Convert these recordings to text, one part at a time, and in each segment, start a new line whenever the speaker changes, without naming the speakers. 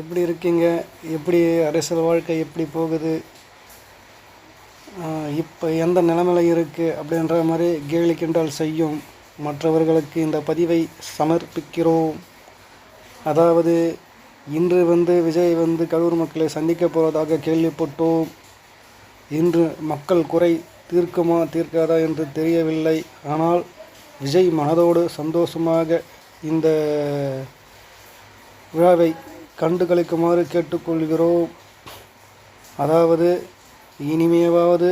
எப்படி இருக்கீங்க? எப்படி அரசியல் வாழ்க்கை எப்படி போகுது? இப்போ எந்த நிலைமையில் இருக்குது அப்படின்ற மாதிரி கேலி கிண்டால் செய்யும் மற்றவர்களுக்கு இந்த பதிவை சமர்ப்பிக்கிறோம். அதாவது இன்று வந்து விஜய் வந்து கரூர் மக்களை சந்திக்க போவதாக கேள்விப்பட்டோம். இன்று மக்கள் குறை தீர்க்குமா தீர்க்காதா என்று தெரியவில்லை. ஆனால் விஜய் மனதோடு சந்தோஷமாக இந்த விழாவை கண்டு கழிக்குமாறு கேட்டுக்கொள்கிறோம். அதாவது இனிமேவாவது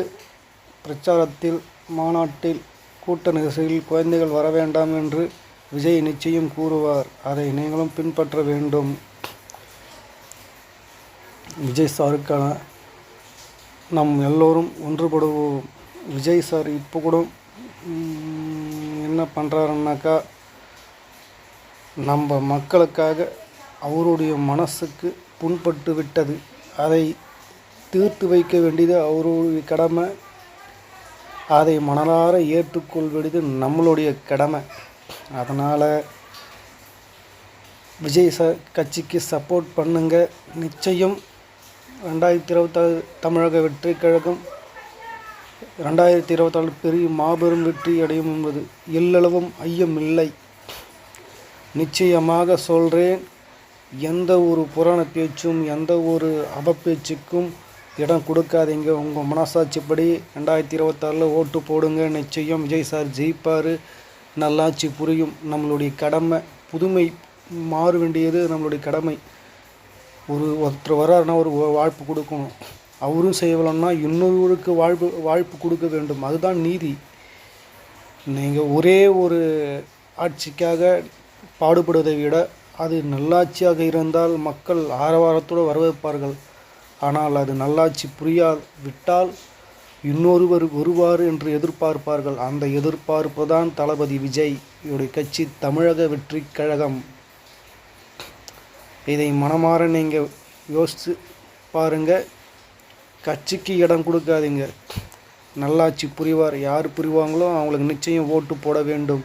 பிரச்சாரத்தில் மாநாட்டில் கூட்ட நெரிசலில் குழந்தைகள் வர வேண்டாம் என்று விஜய் நிச்சயம் கூறுவார். அதை நீங்களும் பின்பற்ற வேண்டும். விஜய் சாருக்கான நம் எல்லோரும் ஒன்றுபடுவோம். விஜய் சார் இப்போ கூட என்ன பண்ணுறாருன்னாக்கா நம்ம மக்களுக்காக அவருடைய மனசுக்கு புண்பட்டு விட்டது. அதை தீர்த்து வைக்க வேண்டியது அவருடைய கடமை. அதை மணலார ஏற்றுக்கொள்வது நம்மளுடைய கடமை. அதனால் விஜய் ச கட்சிக்கு சப்போர்ட் பண்ணுங்க. நிச்சயம் ரெண்டாயிரத்தி இருபத்தாறு தமிழக வெற்றி கழகம் ரெண்டாயிரத்தி இருபத்தாறு பெரிய மாபெரும் வெற்றி அடையும் என்பது எல்லளவும் ஐயம் இல்லை நிச்சயமாக சொல்கிறேன் எந்த ஒரு புராண பேச்சும் எந்த ஒரு அவப்பேச்சுக்கும் இடம் கொடுக்காதீங்க. உங்கள் மனசாட்சிப்படி ரெண்டாயிரத்தி இருபத்தாறில் ஓட்டு போடுங்க. நிச்சயம் விஜய் சார் ஜெயிப்பார். நல்லாட்சி புரியும். நம்மளுடைய கடமை புதுமை மாற வேண்டியது நம்மளுடைய கடமை. ஒரு ஒருத்தர் வர்றாருன்னா ஒரு வாழ்ப்பு கொடுக்கணும். அவரும் செய்யலன்னா இன்னொருவருக்கு வாழ்வு வாழ்ப்பு கொடுக்க வேண்டும். அதுதான் நீதி. நீங்கள் ஒரே ஒரு ஆட்சிக்காக பாடுபடுவதை விட அது நல்லாட்சியாக இருந்தால் மக்கள் ஆரவாரத்தோடு வரவேற்பார்கள். ஆனால் அது நல்லாட்சி புரியா விட்டால் இன்னொருவர் வருவார் என்று எதிர்பார்ப்பார்கள். அந்த எதிர்பார்ப்பு தான் தளபதி விஜய் இவருடைய கட்சி தமிழக வெற்றி கழகம். இதை மனமாற நீங்கள் யோசித்து பாருங்கள் கட்சிக்கு இடம் கொடுக்காதீங்க. நல்லாட்சி புரிவார். யார் புரிவாங்களோ அவங்களுக்கு நிச்சயம் ஓட்டு போட வேண்டும்.